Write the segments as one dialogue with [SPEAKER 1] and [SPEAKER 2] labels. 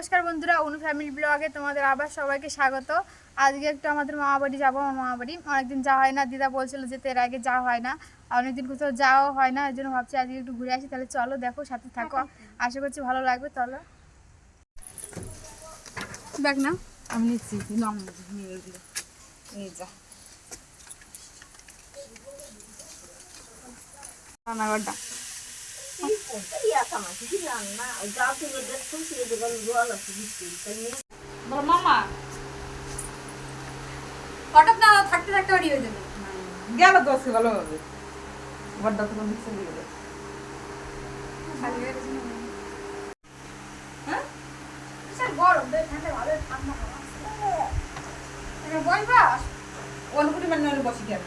[SPEAKER 1] নমস্কার বন্ধুরা, অনু ফ্যামিলি ব্লগে তোমাদের আবার সবাইকে স্বাগত। আজকে একটু আমাদের মামা বাড়ি যাব, আমার মামা বাড়ি অনেকদিন যাওয়া হয় না, দিদা বলছিল যে এর আগে যাওয়া হয় না। অনেকদিন কোথাও যাওয়া হয় না এই জন্য ভাবছি আজকে একটু ঘুরে আসি। তাহলে চলো, দেখো, সাথে থাকো। আশা করছি ভালো লাগবে, চলো। দেখ না,
[SPEAKER 2] আমি নিচ্ছি
[SPEAKER 1] রান্নাঘরটা।
[SPEAKER 2] মামা। হঠাৎ না থাকতে থাকতে বাড়ি হয়ে যাবে। গেল তো বড্ডা
[SPEAKER 1] ঠান্ডা ভালো ঠান্ডা বলবা
[SPEAKER 2] অনুকুটি মানে হলে বসি গেল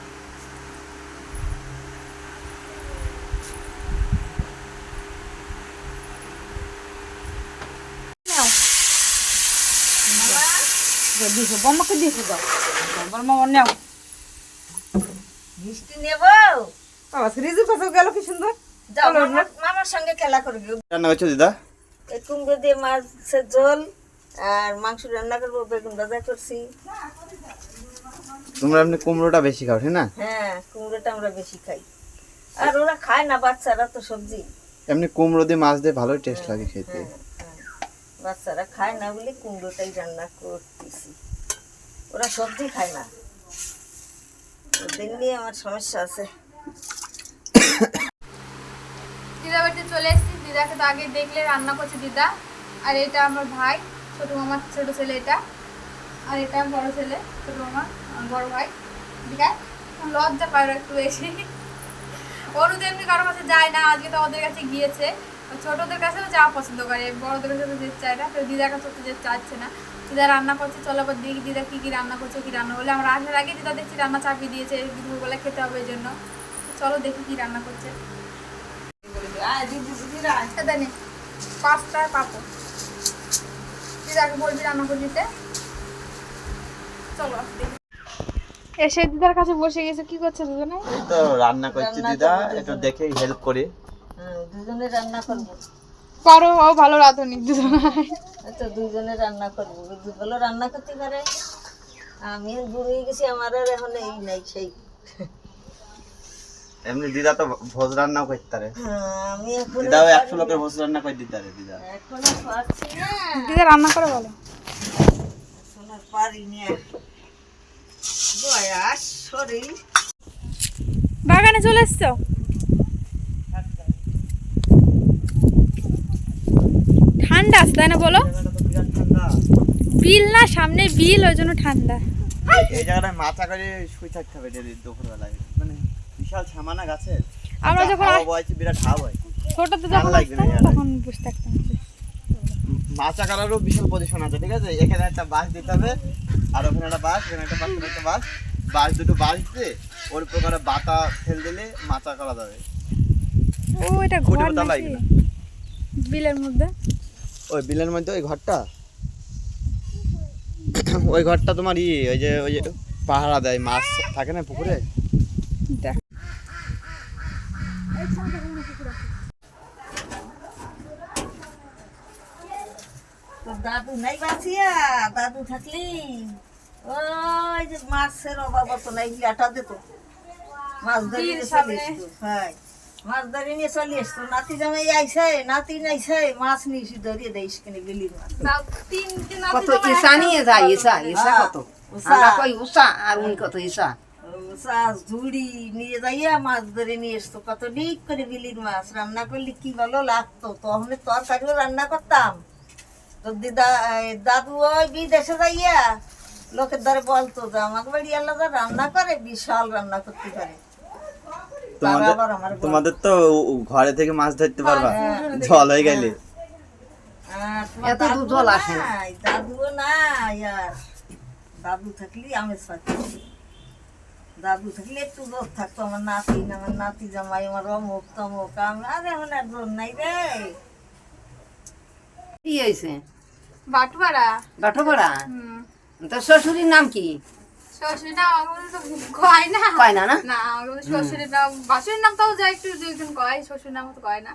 [SPEAKER 2] দিয়েছ বম্মাকে দিয়েছ দাও বম্মার মামা নেও।
[SPEAKER 3] মিষ্টি নেব?
[SPEAKER 2] বাবা রিজু কাছে গেল কি সুন্দর
[SPEAKER 3] যাও মামার সঙ্গে খেলা করবি
[SPEAKER 4] রান্না করছ দিদা?
[SPEAKER 3] এই কুমড়ো দিয়ে মাছের ঝোল আর মাংস রান্না করব বেগুন ভাজা করছি।
[SPEAKER 4] তোমরা এমনি কুমড়োটা বেশি খাও না?
[SPEAKER 3] হ্যাঁ কুমড়োটা আমরা বেশি খাই। আর ওরা খায় না বাচ্চারা তো সবজি।
[SPEAKER 4] এমনি কুমড়ো দিয়ে মাছ দিয়ে ভালোই টেস্ট লাগে খেতে।
[SPEAKER 3] বাচ্চারা খায় না বলে কুমড়োটাই রান্না করতেছি। ওরা সবজি খায় না। ওদের নিয়ে আমার সমস্যা আছে।
[SPEAKER 1] দিদা বাড়িতে চলে এসেছি। দিদাকে তো আগে দেখলে রান্না করছে দিদা। আর এটা আমার ভাই, ছোট মামার ছোট ছেলে এটা। আর এটা বড় ছেলে, ছোট মামা বড় ভাই। দিদায় লজ্জা পায় একটু বেশি। এমনি কারোর কাছে যায় না, আজকে তো ওদের কাছে গিয়েছে। ছোটদের কাছেও যাওয়া পছন্দ করে বড়দের কাছে তো যেতে চায় না। তো দিদার কাছে তো যেতে চাচ্ছে না। দিদা রান্না করছে চলো আবার দেখি দিদা কী কী রান্না করছে কী রান্না বলে। আমরা আসার আগে দিদা দেখছি রান্না চাপিয়ে দিয়েছে দুপুরবেলা খেতে হবে এই জন্য। চলো দেখি কী রান্না করছে। পাঁচটায় পাবো দিদাকে বলবি রান্না করে দিতে। চলো দেখি। এসে দিদার কাছে বসে গেছে কি করছে দুজনে?
[SPEAKER 4] এই তো রান্না করছি দিদা একটু দেখে হেল্প করি।
[SPEAKER 3] দুজনে রান্না করব।
[SPEAKER 1] করো ও ভালো রাঁধুনি
[SPEAKER 3] এই তো দুজনে রান্না করব। দুবেলা রান্না করতে পারে? আমি বুড়ো গেছি আমার আর এখন এই নাই সেই।
[SPEAKER 4] এমনি দিদা তো ভোজ রান্নাও করতে পারে।
[SPEAKER 3] হ্যাঁ, আমি এখন
[SPEAKER 4] দিদাও একশো লোকের ভোজ রান্না করে দিতে পারে দিদা।
[SPEAKER 3] এখন পারছি না।
[SPEAKER 1] দিদা রান্না করে বলো।
[SPEAKER 3] এখন আর। পারি না বয়াস শরীর
[SPEAKER 1] বাগানে চলে এসছো ঠান্ডা আছে তাই না বলো? বিল না সামনে বিল ওই জন্য ঠান্ডা।
[SPEAKER 4] এই জায়গাটায় মাথা করে শুয়ে থাকতে হবে ডেলি দুপুরবেলায়। মানে বিশাল ছামানা গাছে
[SPEAKER 1] আমরা যখন
[SPEAKER 4] হাওয়া বিরাট হাওয়া হয়।
[SPEAKER 1] ছোটতে যখন আসতাম তখন বুঝতে থাকতাম
[SPEAKER 4] মাচা কালারও বিশাল পজিশন আছে ঠিক আছে? এখানে একটা বাস দিতে হবে আর ওখানে একটা বাস এখানে একটা বাস একটা বাস বাস দুটো বাস দিয়ে ওর উপর করে বাতা ফেল দিলে মাচা করা যাবে।
[SPEAKER 1] ও এটা ঘর। বিলের মধ্যে?
[SPEAKER 4] ওই বিলের মধ্যে ওই ঘরটা? ওই ঘরটা তোমার ই ওই যে ওই যে পাহারা দেয় মাছ থাকে না পুকুরে?
[SPEAKER 1] দেখ।
[SPEAKER 3] দাদু নাই বাঁচিয়া দাদু থাকলি। ওই যে মাছের অভাব তো নাই আটা দিত মাছ ধরে
[SPEAKER 1] সামনে।
[SPEAKER 3] হ্যাঁ। মাছ ধরে নিয়ে চলে আসতো নাতি জামাই আইসে নাতি নাইছে মাছ নিয়েছি ধরিয়ে দেয় কিনে বিলির মাছ।
[SPEAKER 1] তাও তিন দিন
[SPEAKER 5] কত ঈশা নিয়ে যায় ঈশা ঈশা কত?
[SPEAKER 3] উষা।
[SPEAKER 5] আমরা কই উষা আর উনি কত ঈশা?
[SPEAKER 3] চাষ ঝুড়ি নিয়ে যাইয়া মাছ ধরে নিয়ে আসতো কত ডিক করে বিলির মাছ। রান্না করলে কি ভালো লাগতো? তখন তরকারিও রান্না করতাম। তো দিদা দাদু ওই বিদেশে যাইয়া লোকের দ্বারা বলতো যে আমাকে বাড়ি আলাদা রান্না করে বিশাল রান্না করতে পারে।
[SPEAKER 4] তোমাদের তোমাদের তো ঘরে থেকে মাছ ধরতে পারবা। জল হয়ে গেলে।
[SPEAKER 3] "আর
[SPEAKER 5] এত দূর জল আসে না।"
[SPEAKER 3] দাদুও নাই দাদু থাকলে আমি দাদু থাকলে একটু দোষ থাকতো আমার নাতি আমার নাতি জামাই আমার অমুক তমুক আমি আরে এখন আর জোর নাই রে।
[SPEAKER 5] কি হয়েছে? তোর শ্বশুরির নাম কি?
[SPEAKER 1] শ্বশুরের আমাদের তো কয় না?
[SPEAKER 5] কয় না না?
[SPEAKER 1] না আমাদের শ্বশুরের নাম বাসুরের নাম তাও যা একটু কয় নাম তো কয় না।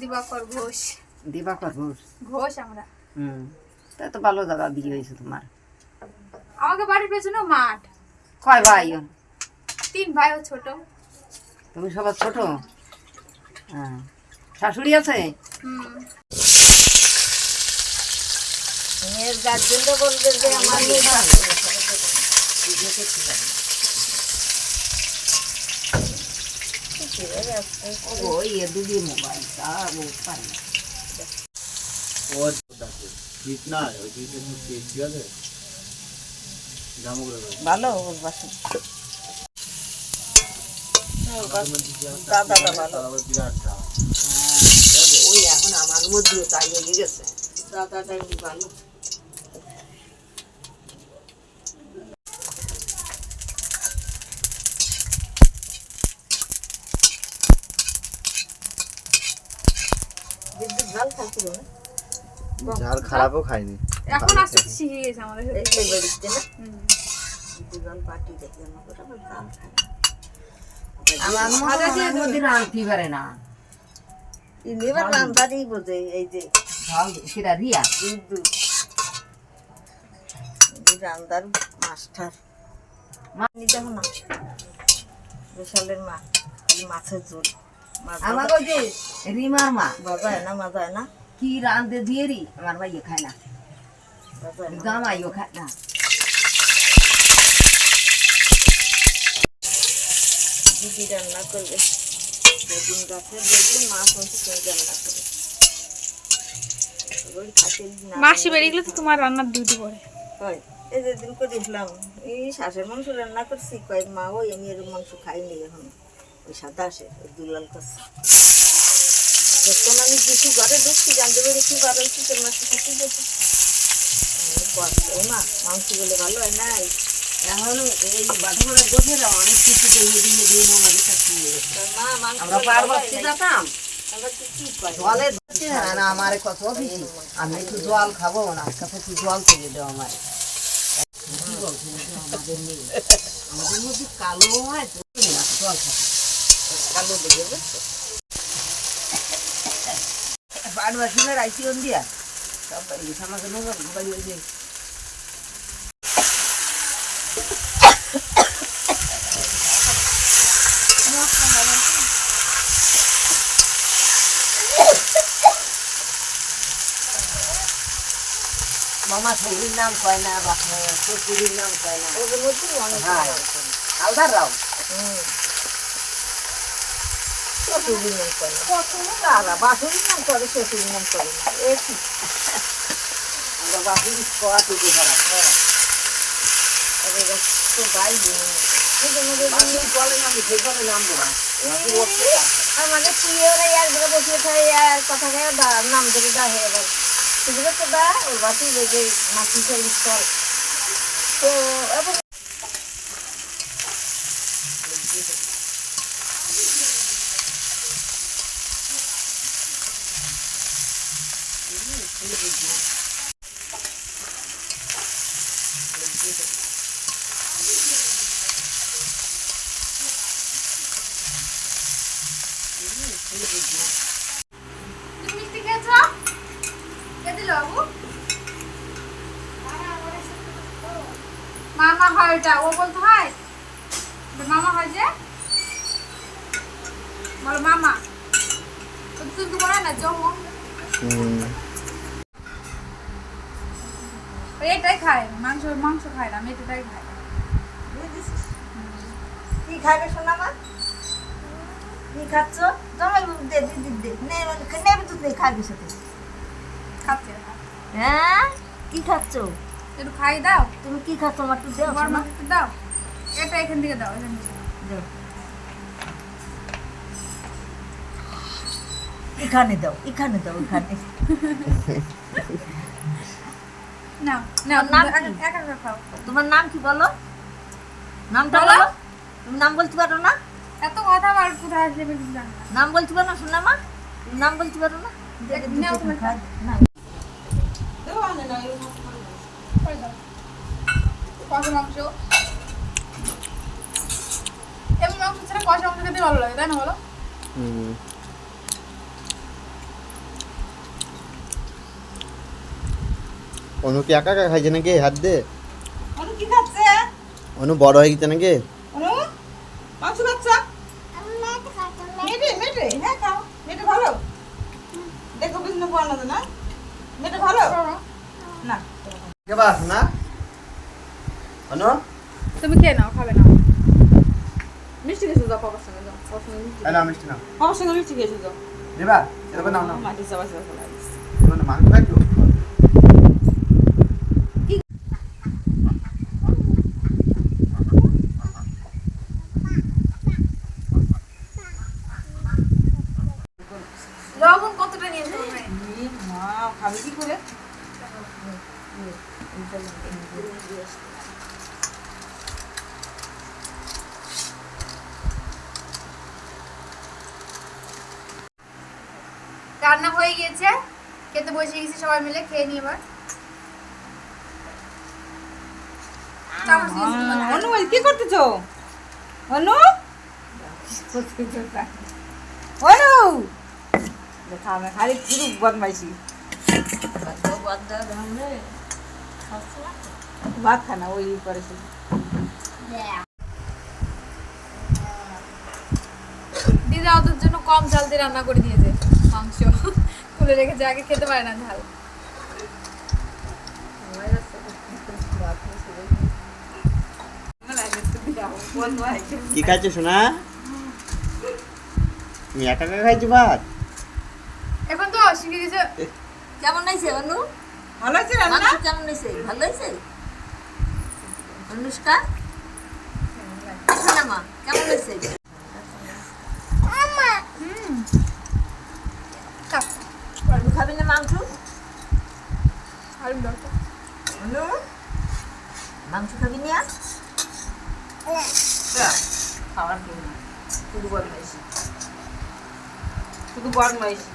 [SPEAKER 1] দিবাকর ঘোষ।
[SPEAKER 5] দিবাকর ঘোষ।
[SPEAKER 1] ঘোষ আমরা।
[SPEAKER 5] হুম তা তো ভালো জায়গা বিয়ে হয়েছে তোমার।
[SPEAKER 1] আমাকে বাড়ির পেছনে মাঠ।
[SPEAKER 5] কয় ভাই?
[SPEAKER 1] তিন ভাই ও ছোট।
[SPEAKER 5] তুমি সবার ছোট? হ্যাঁ। শাশুড়ি আছে?
[SPEAKER 1] হুম।
[SPEAKER 3] মেয়ের গার্জেনরা বলবে যে আমার মেয়ে ভালো।
[SPEAKER 5] ওই এ দুদি মোবাইল তা ও পারে না।
[SPEAKER 4] ঠিক না ওই ঠিক আছে জামা করে
[SPEAKER 3] ভালো ওর বাসা দাদাটা ভালো
[SPEAKER 4] বিরাট
[SPEAKER 5] ওই এখন আমার মধ্যেও তাই লেগে গেছে
[SPEAKER 3] দাদাটা ভালো ঝাল
[SPEAKER 4] খারাপও খাইনি।
[SPEAKER 1] এখন আস্তে আস্তে শিখে গেছে আমাদের
[SPEAKER 3] এই এই বাড়িতে না?
[SPEAKER 1] হুম।
[SPEAKER 3] বিদ্যুৎ ঝাল দেখে আমার ঝাল
[SPEAKER 5] পারে না।
[SPEAKER 3] বোঝে এই যে
[SPEAKER 5] ঝাল সেটা রিয়া।
[SPEAKER 3] রান্দার মাস্টার। মা নি দেখো না বিশালের মা মাছের ঝোল।
[SPEAKER 5] যে রিমার মা
[SPEAKER 3] বাজায় না না।
[SPEAKER 5] কি রাঁধতে দিয়ে রি আমার ভাই খায় না। জামাইও খায় না।
[SPEAKER 3] দিদি রান্না করবে। বেগুন মাছ রান্না করে। ওই খাতির না
[SPEAKER 1] মাসি বেরিয়ে গেলে তো তোমার রান্নার ডিউটি পড়ে
[SPEAKER 3] হয়। এই যে দিন করে দিলাম এই শ্বাসের মাংস রান্না করছি কয়েক মা ওই আমি এর মাংস খাইনি এখন। ওই সাদা আসে ওই দুলাল যখন আমি কিছু ঘরে ঢুকছি জানতে পেরে কি বার হয়েছি তোর মাছ খাচ্ছি যেতে মা মাংস বলে ভালো হয় নাই।
[SPEAKER 5] এখন এই গোছেরা অনেক কিছু দিয়ে দিয়ে
[SPEAKER 3] মা মাংস
[SPEAKER 5] আমরা। যেতাম আমার কত আমি একটু জল খাব না কাছে একটু জল থেকে দাও আমার আমাদের মধ্যে কালো হয় তো জল খাবে।
[SPEAKER 3] কালো দেখে বুঝছ?
[SPEAKER 5] পাট বাসনের আইসিওন দিয়া সব বাড়ি নোংরা বাড়ি ওই মামা শরীর নাম কয় না বা শ্বশুরির নাম কয় না
[SPEAKER 3] ওদের মধ্যে অনেক
[SPEAKER 5] হ্যাঁ।
[SPEAKER 3] আছে।
[SPEAKER 5] আলদার রাও
[SPEAKER 3] হুম। শ্বশুরের নাম করে না। তারা বাসুরির নাম করে শ্বশুরের নাম করে না এ কি
[SPEAKER 5] আমরা বাসুরি খাওয়া টুকু করা
[SPEAKER 3] তো ভাই আমাদের প্রিয়রা ইয়ার বসে থাকে আর কথা খায় দা নাম ধরে দা হয়ে এবার সেগুলো তো দা ওর বাসি মাটি চল্লিশ তো এবং
[SPEAKER 1] ও বলতে হয় মামা হয় যে? বলো মামা। তুমি তো বলো না জমো? এটাই খায় মাংস মাংস খায় না আমি এটাই খাই।
[SPEAKER 3] কি খাবে শোনা মা? কি খাচ্ছ? জমাই দে দিদি দে নে নে দুধ নেই খাবি সাথে।
[SPEAKER 1] খাচ্ছে।
[SPEAKER 3] হ্যাঁ? কি খাচ্ছ?
[SPEAKER 1] একটু খাই দাও।
[SPEAKER 3] তুমি কি খাচ্ছ আমার একটু দেও
[SPEAKER 1] গরম
[SPEAKER 3] শোনা।
[SPEAKER 1] একটু দাও। এটা এখান থেকে দাও এখান থেকে।
[SPEAKER 3] এখানে দাও এখানে দাও এখানে। নাম
[SPEAKER 1] একা একা একা খাও।
[SPEAKER 3] তোমার নাম কি বলো? নামটা
[SPEAKER 1] বলো।
[SPEAKER 3] তুমি নাম বলতে পারো না?
[SPEAKER 1] এত কথা আর কোথায় আসলে আমি জানি না।
[SPEAKER 3] নাম বলতে পারো না শোনা মা। নাম বলতে পারো না। না।
[SPEAKER 1] করে দাও। কষা মাংস। এমন মাংস ছাড়া কষা মাংস খেতে ভালো লাগে তাই না বলো?
[SPEAKER 4] অনু কি একা একা খাইছে নাকি? হাত দে।
[SPEAKER 2] অনু কি খাচ্ছে?
[SPEAKER 4] অনু বড় হয়ে গেছে নাকি?
[SPEAKER 2] অনু মাংস খাচ্ছা? মেটে মেটে হ্যাঁ খাও। মেটে ভালো? দেখো বিষ্ণু পাওয়া না? মেটে ভালো? না।
[SPEAKER 4] কে বাস না? অনু
[SPEAKER 1] তুমি খেয়ে নাও খাবে না।
[SPEAKER 2] মিষ্টি খেয়েছো যাও পাপার সঙ্গে যাও। পাপার সঙ্গে মিষ্টি
[SPEAKER 4] এই নাও মিষ্টি নাও
[SPEAKER 2] পাপার সঙ্গে মিষ্টি খেয়েছো যাও
[SPEAKER 4] দিবা? এরকম নাও নাও।
[SPEAKER 2] মাটি চলে
[SPEAKER 4] মানে মাংস খাইছো
[SPEAKER 1] লবণ কতটা নিয়েছো ওখানে
[SPEAKER 2] এই মা খাবে কি করে
[SPEAKER 1] রান্না হয়ে গিয়েছে খেতে বসে গেছি সবাই মিলে খেয়ে নিই এবার।
[SPEAKER 2] অনু কি করতেছো? অনু অনু? দেখা আমি খালি পুরো বদমাইছি ভাত খানা ওই করেছে
[SPEAKER 1] দিদা ওদের জন্য কম ঝাল দিয়ে রান্না করে দিয়েছে মাংস। খুলে রেখেছে আগে খেতে পারে না ঝাল।
[SPEAKER 4] কি খাইছো সোনা? তুমি একা একা খাইছো ভাত?
[SPEAKER 1] এখন তো শিখে দিয়েছে
[SPEAKER 3] কেমন হয়েছে অনু
[SPEAKER 2] ভালো আছে রান্না?
[SPEAKER 3] মাংস কেমন হয়েছে ভালো হয়েছে? অনুষ্কা? মা কেমন হয়েছে? খাবি না মাংস? মাংস খাবি না?
[SPEAKER 2] খাওয়ার কেউ না শুধু বদমাইশি। শুধু বদমাইশি।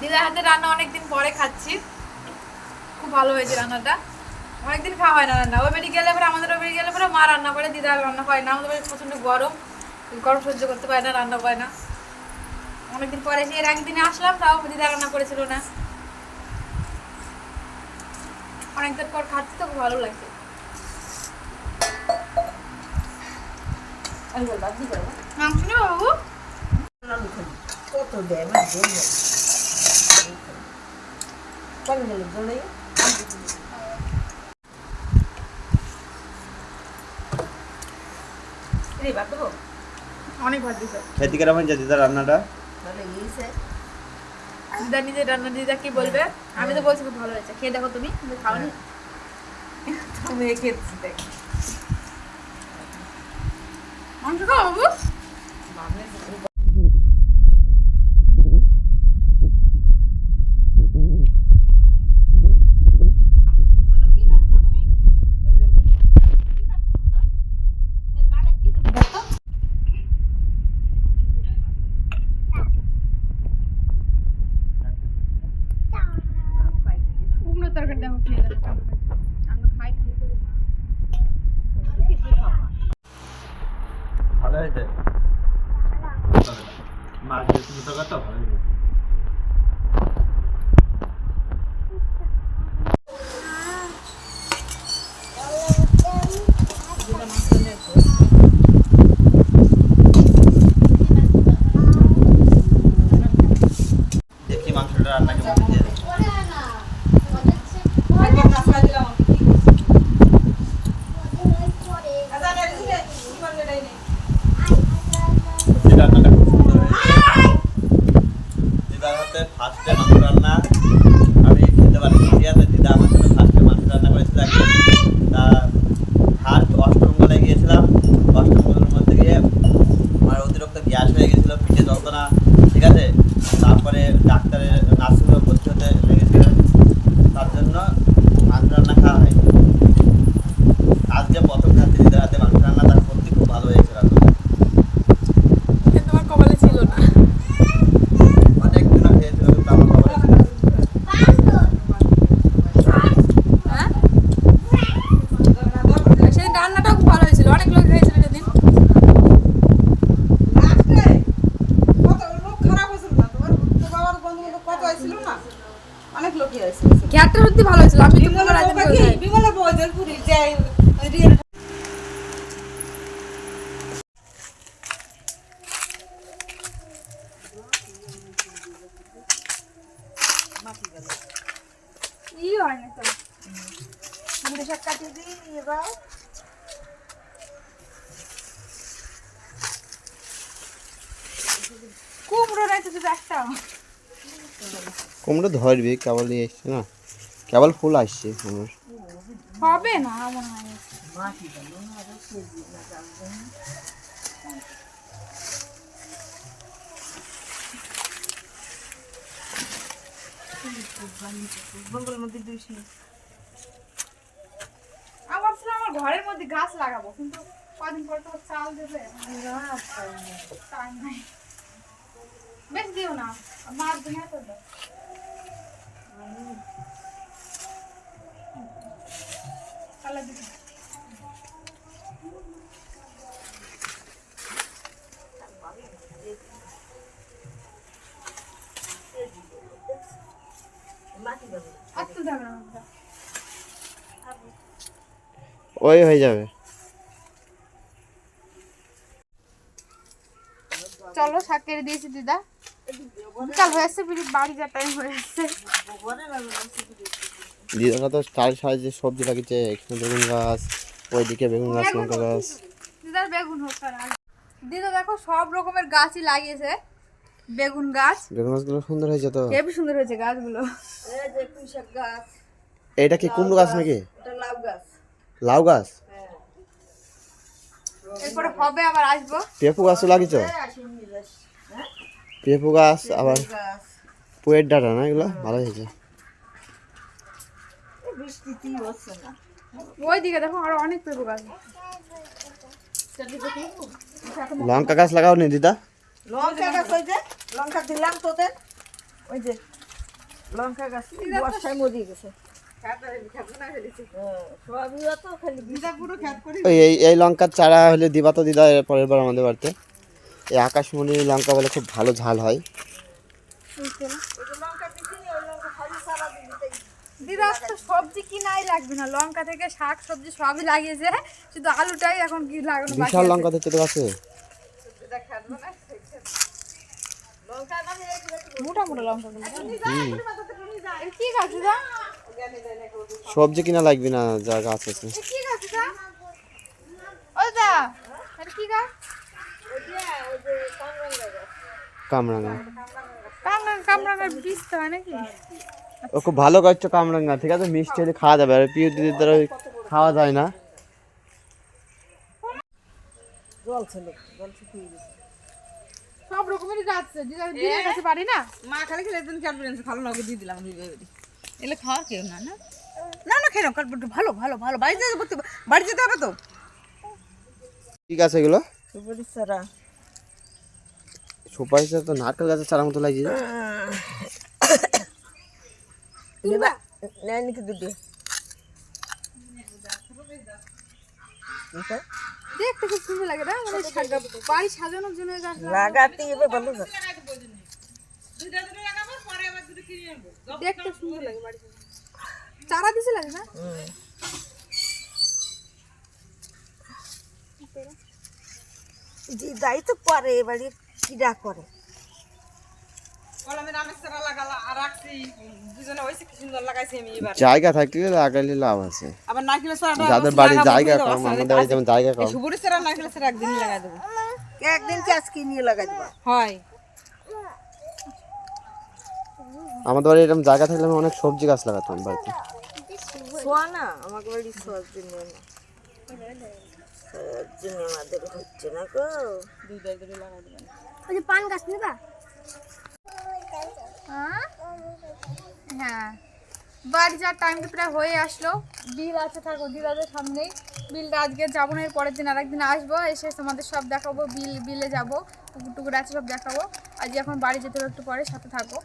[SPEAKER 1] দিদার হাতে রান্না অনেকদিন পরে খাচ্ছি। খুব ভালো হয়েছে রান্নাটা। অনেকদিন খাওয়া হয় না রান্না। ওই বাড়ি গেলে পরে, আমাদের ওই বাড়ি গেলে পরে, মা রান্না করে, দিদা আর রান্না হয় না। আমাদের বাড়ি প্রচণ্ড গরম। গরম সহ্য করতে পারে না, রান্না করে না। অনেকদিন পরে এসে এর একদিনে আসলাম, তাও দিদা রান্না করেছিল না। অনেকদিন পর খাচ্ছি তো, খুব ভালো লাগছে।
[SPEAKER 3] আমি বলব আপনি করব?
[SPEAKER 1] মাংস নেই বাবু?
[SPEAKER 3] কত দেয় আমার জন্য কোন গেল
[SPEAKER 2] রে বাদ দেবো
[SPEAKER 1] অনেক ভালো দিদা
[SPEAKER 4] খেতে কেমন হয়েছে দিদা রান্নাটা?
[SPEAKER 3] ভালো গিয়েছে
[SPEAKER 1] দিদা নিজে রান্না দিদা কি বলবে? আমি তো বলছি খুব ভালো হয়েছে। খেয়ে দেখো তুমি। তুমি খাওনি?
[SPEAKER 2] তুমি খেয়েছি দেখ।
[SPEAKER 1] মাংস খাও বাবু?
[SPEAKER 2] Okay, let's go. রে কি বললে রে
[SPEAKER 4] রান্নাটা খুব সুন্দর হয়েছে
[SPEAKER 3] শাক কাটিয়ে দিই নিয়ে যাও
[SPEAKER 1] কুমড়ো নাই তো একটা
[SPEAKER 4] কুমড়ো ধরবি কেবল নিয়ে এসছে না? কেবল ফুল আসছে আমার
[SPEAKER 1] হবে না মনে হয়। আমার আমার ঘরের মধ্যে গাছ লাগাবো কিন্তু কদিন পর তো চাল দেবে। টাইম নাই। বেশ দিও না মার দিন তো দাও। দিবি।
[SPEAKER 4] ওই হয়ে যাবে
[SPEAKER 1] চলো শাক কেটে দিয়েছি দিদা বিকাল হয়ে বাড়ি যাওয়ার টাইম হয়ে আসছে
[SPEAKER 4] দিদারা তো চার সাইজে সবজি লাগিয়েছে এখানে বেগুন গাছ ওইদিকে বেগুন গাছ লঙ্কা গাছ।
[SPEAKER 1] দিদার বেগুন হোক দিদা দেখো সব রকমের গাছই লাগিয়েছে বেগুন গাছ।
[SPEAKER 4] বেগুন গাছগুলো সুন্দর হয়েছে তো?
[SPEAKER 1] হেবি সুন্দর হয়েছে গাছগুলো।
[SPEAKER 3] এই যে পুঁইশাক গাছ।
[SPEAKER 4] এটা কি কুমড়ো গাছ নাকি?
[SPEAKER 3] এটা লাউ গাছ।
[SPEAKER 4] লাউ গাছ?
[SPEAKER 1] এরপরে হবে আবার আসব।
[SPEAKER 4] পেঁপু গাছও লাগিয়েছ?
[SPEAKER 3] যাস হ্যাঁ?
[SPEAKER 4] পেঁপু গাছ আবার পুয়ের ডাটা না এগুলো? ভালো হয়েছে।
[SPEAKER 3] এই বৃষ্টিতেই হচ্ছে না
[SPEAKER 1] ওই দিকে দেখো আরও অনেক পেঁপে গাছ।
[SPEAKER 4] লঙ্কা গাছ লাগাও নি দিদা?
[SPEAKER 3] লঙ্কা গাছ ওই যে লঙ্কা দিলাম তোদের। ওই যে লঙ্কা গাছ বর্ষায় মরিয়ে গেছে। হ্যাঁ,
[SPEAKER 4] এই এই লঙ্কার চারা হলে দিবা তো দিদা এর পরের বার আমাদের বাড়িতে। এই আকাশমণি লঙ্কা বলে খুব ভালো ঝাল হয়।
[SPEAKER 1] দিদা তো সবজি কিনাই লাগবে না। লঙ্কা থেকে শাক সবজি সবই লাগিয়েছে। শুধু আলুটাই এখন কি লাগানো বাকি
[SPEAKER 4] বিশাল
[SPEAKER 1] আছে।
[SPEAKER 4] লঙ্কা ধরছে তো গাছে
[SPEAKER 1] মোটা মোটা লঙ্কা কি গাছ দিদা
[SPEAKER 4] সবজি কিনা লাগবে না যা গাছ আছে।
[SPEAKER 1] এ কি গাছ দিদা ও দা কি গাছ?
[SPEAKER 4] কামরাঙা
[SPEAKER 1] কামরাঙা কামরাঙার বীজ তো হয় নাকি?
[SPEAKER 4] ও খুব ভালো করছ কামরাঙা ঠিক আছে মিষ্টি হলে খাওয়া যাবে আর প্রিয় দিদির দ্বারা খাওয়া যায় না।
[SPEAKER 1] সব রকমেরই গাছ দিদার কাছে পারি না।
[SPEAKER 2] মা খালি খেলে একদিন কাটবে ভালো লাগে দিয়ে দিলাম এলে খাওয়ার কেউ না না? না না খেলাম ভালো ভালো ভালো। বাড়ি যেতে হবে তো।
[SPEAKER 4] ঠিক আছে এগুলো।
[SPEAKER 3] সুপারি সারা
[SPEAKER 4] সুপারি গাছ তো নারকেল গাছের চারা মতো লাগিয়েছে
[SPEAKER 1] দেখতে খুব সুন্দর লাগে না মানে বাড়ি সাজানোর জন্য
[SPEAKER 3] লাগাতে এবার ভালো গাছ
[SPEAKER 1] দেখতে সুন্দর লাগে বাড়ি চারা দিছে লাগে না
[SPEAKER 3] দিদাই তো করে এবারে কিরা করে
[SPEAKER 2] কলমে রামের সারা লাগালা আর রাখছি। দুজনে হয়েছে কি সুন্দর লাগাইছি আমি এবার।
[SPEAKER 4] জায়গা থাকলে লাগাইলে লাভ আছে।
[SPEAKER 2] আবার নারকেলের সারাটা
[SPEAKER 4] যাদের বাড়ি জায়গা কম আমাদের বাড়ি যেমন জায়গা কম।
[SPEAKER 2] সুবুরি সারা নারকেলের সারা একদিনই লাগাই দেবো।
[SPEAKER 3] একদিন আজকে নিয়ে লাগাই দেবা
[SPEAKER 2] হয়।
[SPEAKER 4] আমাদের বাড়ি এরকম জায়গা থাকলে আমি অনেক সবজি গাছ লাগাতাম বাড়িতে।
[SPEAKER 3] শোয়া না আমাকে বাড়ি জন্য না। জন্য আমাদের হচ্ছে না গো।
[SPEAKER 1] ওই যে পান গাছ নেবা? হ্যাঁ। বাড়ি যাওয়ার টাইমটা প্রায় হয়ে আসলো। বিল আছে থাকো দিদাদের সামনেই। বিলটা আজকে যাব না, এর পরের দিন আরেকদিন আসব, এসে তোমাদের সব দেখাবো, বিল, বিলে যাব পুকুর টুকুর আছে সব দেখাবো। আজ এখন বাড়ি যেতে হবে একটু পরে, সাথে থাকো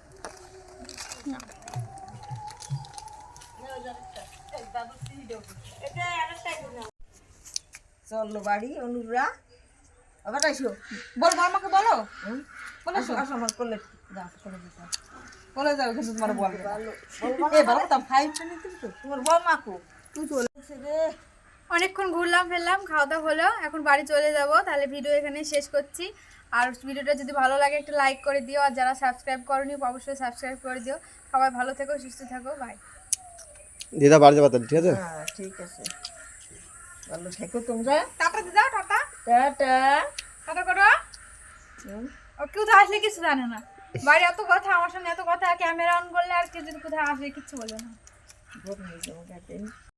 [SPEAKER 3] চলো বাড়ি, অনুরা। আবার আইসো।
[SPEAKER 2] বলব আমাকে বলো।
[SPEAKER 3] বলো আসো। আমার করলে যাও করে দিতে
[SPEAKER 2] বলে যাবে কিন্তু তোমার বলবে এ বলো তো ফাইভ নিতে তো।
[SPEAKER 3] তোমার বৌমাকু তুই চলে রে।
[SPEAKER 1] অনেকক্ষণ ঘুরলাম ফেললাম খাওয়া দাওয়া হলো। এখন বাড়ি চলে যাব তাহলে ভিডিও এখানে শেষ করছি। আর ভিডিওটা যদি ভালো লাগে একটা লাইক করে দিও। আর যারা সাবস্ক্রাইব করনি অবশ্যই সাবস্ক্রাইব করে দিও। সবাই ভালো থেকো সুস্থ থাকো বাই
[SPEAKER 4] দিদা বাড়ি যাবা তাহলে ঠিক আছে?
[SPEAKER 3] হ্যাঁ ঠিক আছে। ভালো থেকো তোমরা।
[SPEAKER 1] টাটা দিদা টাটা।
[SPEAKER 3] টাটা।
[SPEAKER 1] করো। ও কেউ তো আসলে কিছু জানে না। বাইরে এত কথা আমার সামনে এত কথা ক্যামেরা অন করলে আর কেউ যদি কোথায় আসবে কিচ্ছু বলে না।